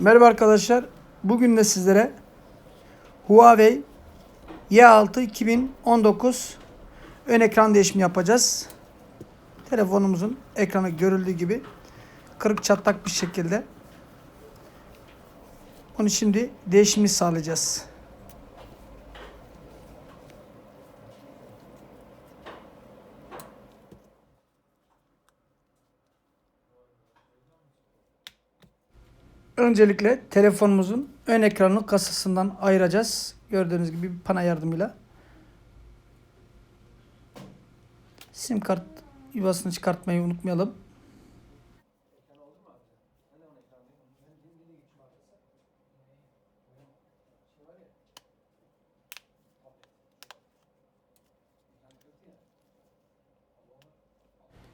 Merhaba arkadaşlar. Bugün de sizlere Huawei Y6 2019 ön ekran değişimi yapacağız. Telefonumuzun ekranı görüldüğü gibi kırık çatlak bir şekilde. Onu şimdi değişimi sağlayacağız. Öncelikle telefonumuzun ön ekranını kasasından ayıracağız. Gördüğünüz gibi bir pana yardımıyla. Sim kart yuvasını çıkartmayı unutmayalım.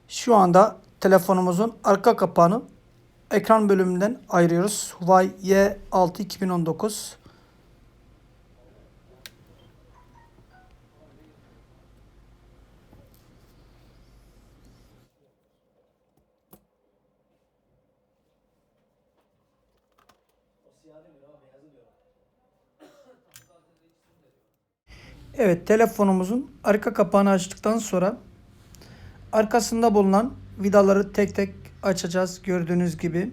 Şu anda telefonumuzun arka kapağını ekran bölümünden ayırıyoruz. Huawei Y6 2019. Evet telefonumuzun arka kapağını açtıktan sonra arkasında bulunan vidaları tek tek açacağız gördüğünüz gibi.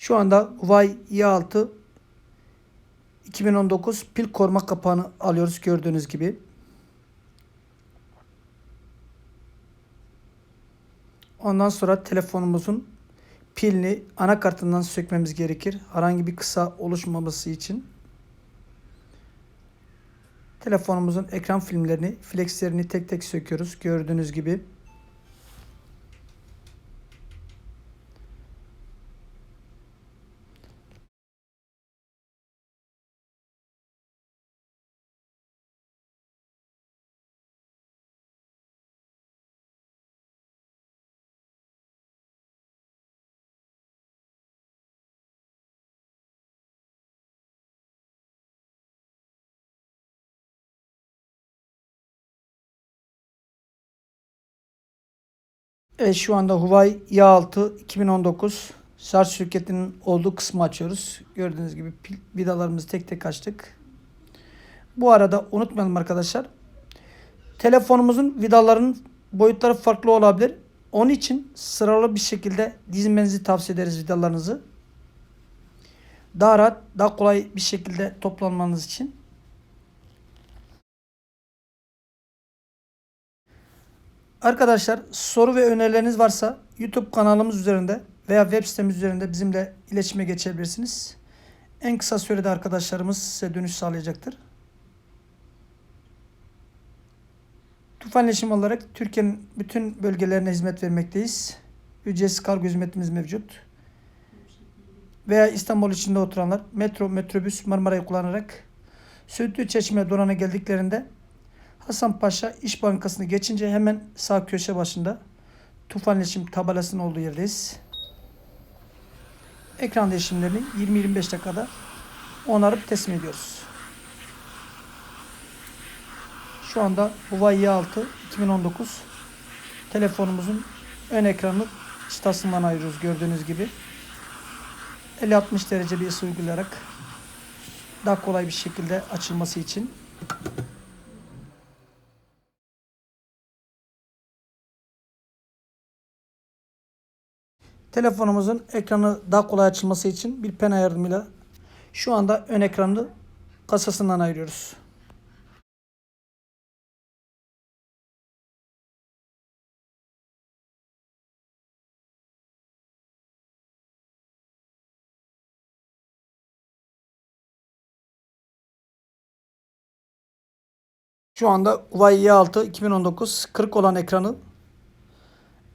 Şu anda Huawei Y6 2019 pil koruma kapağını alıyoruz gördüğünüz gibi. Ondan sonra telefonumuzun pilini anakartından sökmemiz gerekir. Herhangi bir kısa oluşmaması için. Telefonumuzun ekran filmlerini, flexlerini tek tek söküyoruz. Gördüğünüz gibi. Evet şu anda Huawei Y6 2019 şarj şirketinin olduğu kısmı açıyoruz. Gördüğünüz gibi pil, vidalarımızı tek tek açtık. Bu arada unutmayalım arkadaşlar. Telefonumuzun vidalarının boyutları farklı olabilir. Onun için sıralı bir şekilde dizmenizi tavsiye ederiz vidalarınızı. Daha rahat, daha kolay bir şekilde toplanmanız için. Arkadaşlar soru ve önerileriniz varsa YouTube kanalımız üzerinde veya web sitemiz üzerinde bizimle iletişime geçebilirsiniz. En kısa sürede arkadaşlarımız size dönüş sağlayacaktır. Tufan İletişim olarak Türkiye'nin bütün bölgelerine hizmet vermekteyiz. Ücretsiz kargo hizmetimiz mevcut. Veya İstanbul içinde oturanlar metro, metrobüs, Marmara'yı kullanarak Söğütlü Çeşme Donan'a geldiklerinde Hasan Paşa İş Bankası'nı geçince hemen sağ köşe başında Tufan İletişim tabelasının olduğu yerdeyiz. Ekran değişimlerini 20-25 dakikada onarıp teslim ediyoruz. Şu anda Huawei Y6 2019 telefonumuzun ön ekranını çıtasından ayırıyoruz gördüğünüz gibi. 50-60 derece bir ısı uygulayarak daha kolay bir şekilde açılması için Telefonumuzun ekranı daha kolay açılması için bir pena yardımıyla şu anda ön ekranı kasasından ayırıyoruz. Şu anda Huawei Y6 2019 40 olan ekranı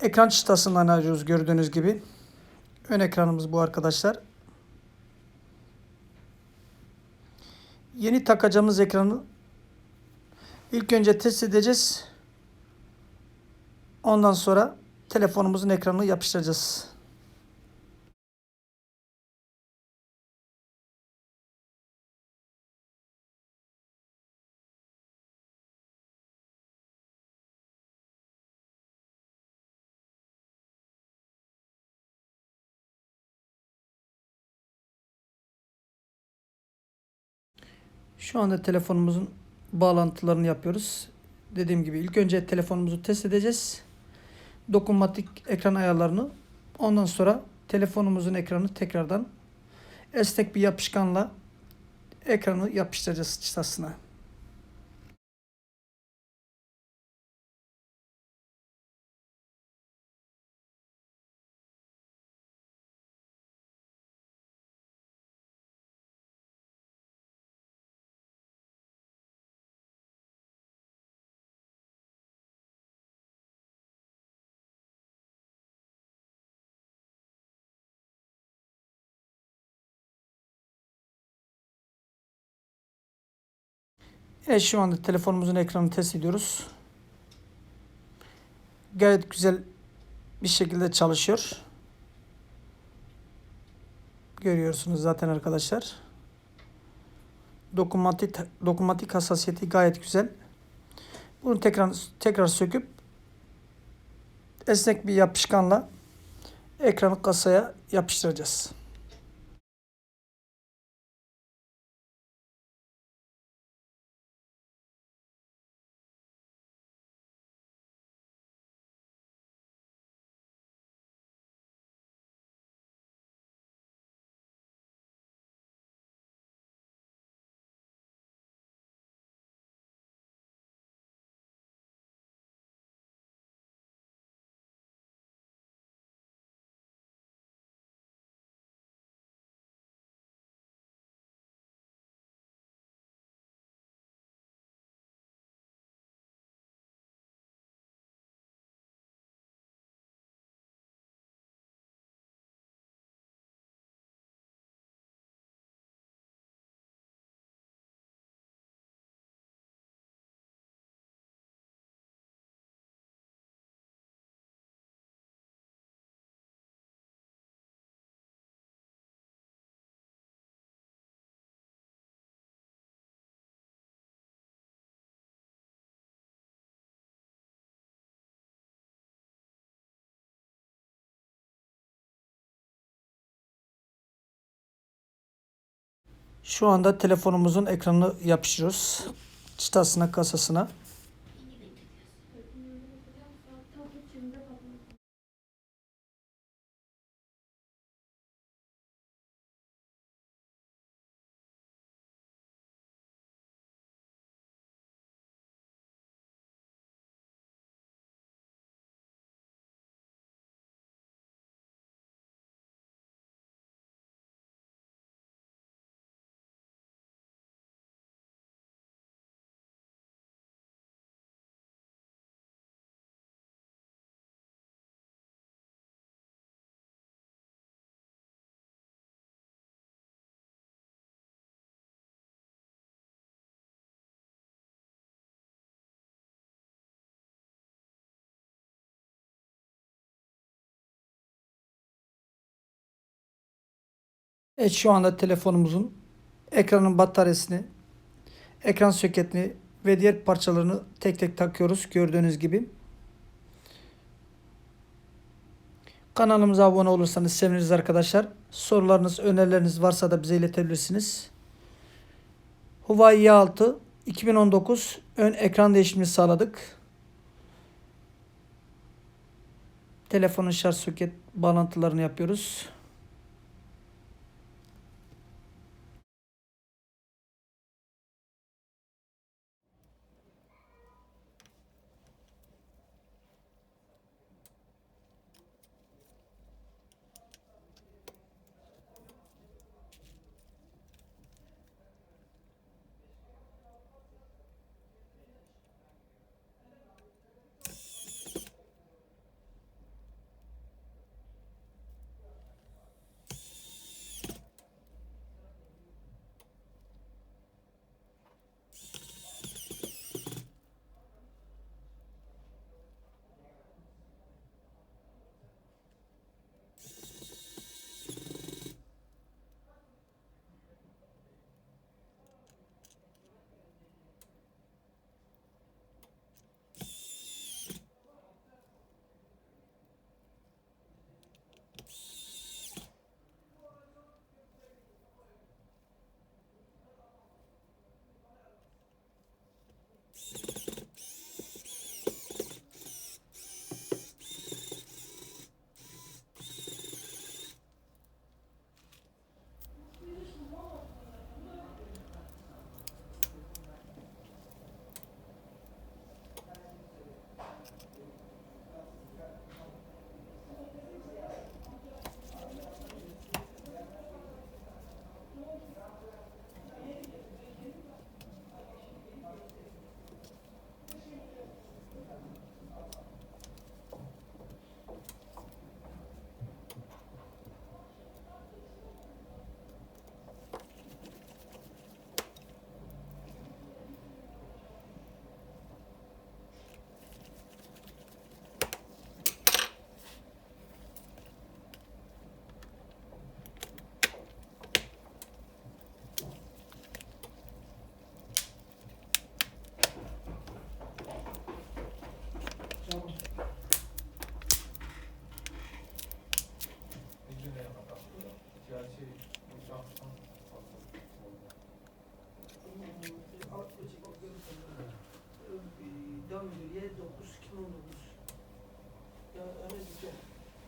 ekran çıtasından arıyoruz gördüğünüz gibi. Ön ekranımız bu arkadaşlar. Yeni takacağımız ekranı ilk önce test edeceğiz. Ondan sonra telefonumuzun ekranını yapıştıracağız. Şu anda telefonumuzun bağlantılarını yapıyoruz. Dediğim gibi ilk önce telefonumuzu test edeceğiz. Dokunmatik ekran ayarlarını. Ondan sonra telefonumuzun ekranı tekrardan esnek bir yapışkanla ekranı yapıştıracağız çıtasına. Evet şu anda telefonumuzun ekranını test ediyoruz. Gayet güzel bir şekilde çalışıyor. Görüyorsunuz zaten arkadaşlar. Dokunmatik dokunmatik hassasiyeti gayet güzel. Bunu tekrar tekrar söküp esnek bir yapışkanla ekranı kasaya yapıştıracağız. Şu anda telefonumuzun ekranını yapıştırıyoruz. Çıtasına, kasasına. Evet şu anda telefonumuzun ekranın bataryasını, ekran soketini ve diğer parçalarını tek tek takıyoruz gördüğünüz gibi. Kanalımıza abone olursanız seviniriz arkadaşlar. Sorularınız, önerileriniz varsa da bize iletebilirsiniz. Huawei Y6 2019 ön ekran değişimini sağladık. Telefonun şarj soket bağlantılarını yapıyoruz.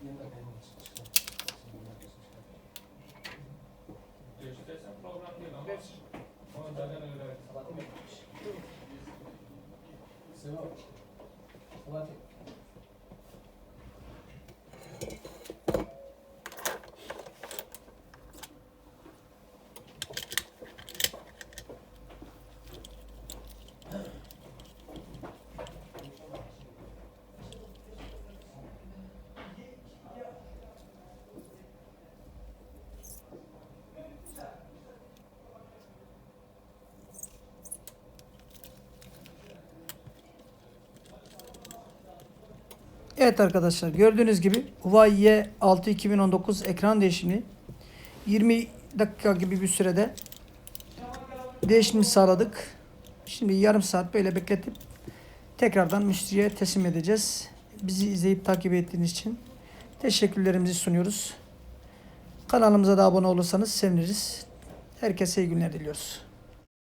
Yeah, OK. Evet arkadaşlar gördüğünüz gibi Huawei Y6 2019 ekran değişimi 20 dakika gibi bir sürede değişimi sağladık. Şimdi yarım saat böyle bekletip tekrardan müşteriye teslim edeceğiz. Bizi izleyip takip ettiğiniz için teşekkürlerimizi sunuyoruz. Kanalımıza da abone olursanız seviniriz. Herkese iyi günler diliyoruz.